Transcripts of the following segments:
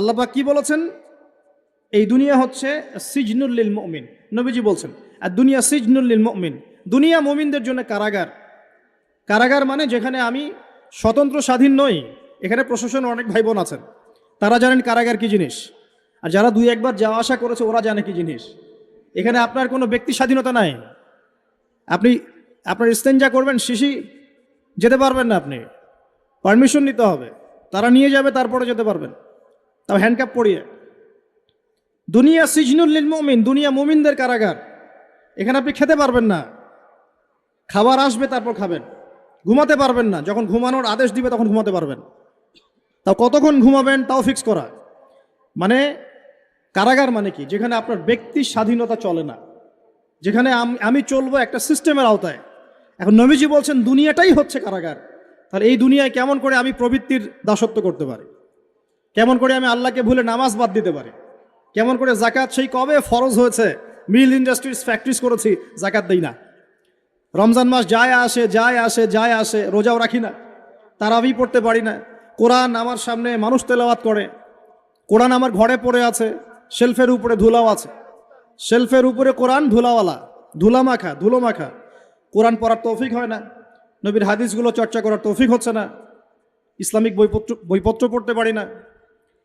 আল্লাপাক কি বলেছেন? এই দুনিয়া হচ্ছে সিজনুল্লিল মমিন। নবীজি বলছেন, আর দুনিয়া সিজনুল্লিল মমিন। দুনিয়া মমিনদের জন্য কারাগার। কারাগার মানে যেখানে আমি স্বতন্ত্র স্বাধীন নই। এখানে প্রশাসন অনেক ভাই বোন আছেন। তারা জানেন কারাগার কি জিনিস। আর যারা দুই একবার যাওয়া আসা করেছে, ওরা জানে কি জিনিস। এখানে আপনার কোনো ব্যক্তি স্বাধীনতা নাই। আপনি, আপনার ইস্তেঞ্জা করবেন, শিশি যেতে পারবেন না আপনি। পারমিশন নিতে হবে। তারা নিয়ে যাবে, তারপরে যেতে পারবেন। তাও হ্যান্ডক্যাপ পরিয়ে। দুনিয়া সিজনুল্লিল মমিন, দুনিয়া মমিনদের কারাগার। এখানে আপনি খেতে পারবেন না। খাবার আসবে, তারপর খাবেন। ঘুমাতে পারবেন না। যখন ঘুমানোর আদেশ দিবে, তখন ঘুমাতে পারবেন। তাও কতক্ষণ ঘুমাবেন, তাও ফিক্স করা। মানে কারাগার মানে কি? যেখানে আপনার ব্যক্তি স্বাধীনতা চলে না। যেখানে আমি চলবো একটা সিস্টেমের আওতায়। এখন নবীজি বলছেন, দুনিয়াটাই হচ্ছে কারাগার। তাহলে এই দুনিয়ায় কেমন করে আমি প্রবৃত্তির দাসত্ব করতে পারি? কেমন করে আমি আল্লাহকে ভুলে নামাজ বাদ দিতে পারি? কেমন করে জাকাত সেই কবে ফরজ হয়েছে? মিল ইন্ডাস্ট্রিজ ফ্যাক্টরিজ করেছি জাকাত দেই না। রমজান মাস যায় আসে যায় আসে যায় আসে, রোজাও রাখি না। তারাবি পড়তে পারি না। কোরআন আমার সামনে মানুষ তেলাওয়াত করে। কোরআন আমার ঘরে পড়ে আছে, শেলফের উপরে ধুলাও আছে। শেলফের উপরে কোরআন ধুলাওয়ালা ধুলা মাখা ধুলো মাখা কোরআন পড়ার তৌফিক হয় না। নবীর হাদিসগুলো চর্চা করার তৌফিক হচ্ছে না। ইসলামিক বইপত্র বইপত্র পড়তে পারি না।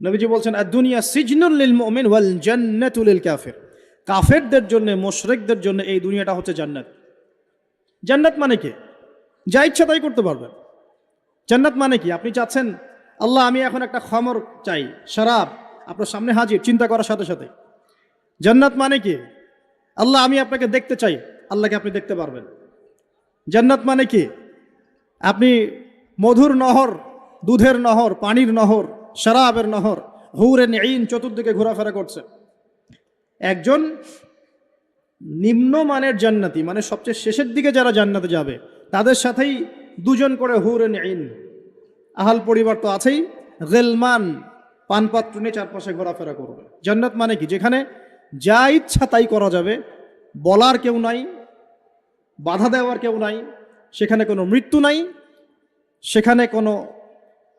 নবীজি বলছেন আর দুনিয়া সিজনুল মুমিন ওয়াল জান্নাতুল কাফির কাফেরদের জন্য, মোশরেকদের জন্য এই দুনিয়াটা হচ্ছে জান্নাত। জান্নাত মানে কি? যা ইচ্ছা তাই করতে পারবেন। জান্নাত মানে কি? আপনি চাচ্ছেন, আল্লাহ, আমি এখন একটা খমর চাই, শরাব, আপনার সামনে হাজির, চিন্তা করার সাথে সাথে। জান্নাত মানে কি? আল্লাহ, আমি আপনাকে দেখতে চাই, আল্লাহকে আপনি দেখতে পারবেন। জান্নাত মানে কি? আপনি মধুর নহর, দুধের নহর, পানির নহর শরাবের নহর হৌরে নেইন চতুর্দিকে ঘোরাফেরা করছে। একজন নিম্নমানের জান্নাতি মানে সবচেয়ে শেষের দিকে যারা জান্নাতে যাবে, তাদের সাথেই দুজন করে হুরে নেইন আহাল পরিবার তো আছেই, গেলমান পানপাত্র নিয়ে চারপাশে ঘোরাফেরা করবে। জান্নাত মানে কি? যেখানে যা ইচ্ছা তাই করা যাবে, বলার কেউ নাই, বাধা দেওয়ার কেউ নাই, সেখানে কোনো মৃত্যু নাই, সেখানে কোনো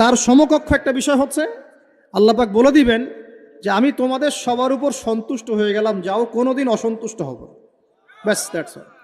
তার সমকক্ষ একটা বিষয় হচ্ছে, আল্লাহ পাক বলে দিবেন যে আমি তোমাদের সবার উপর সন্তুষ্ট হয়ে গেলাম, যাও কোনোদিন অসন্তুষ্ট হব ব্যাস দ্যাটস অল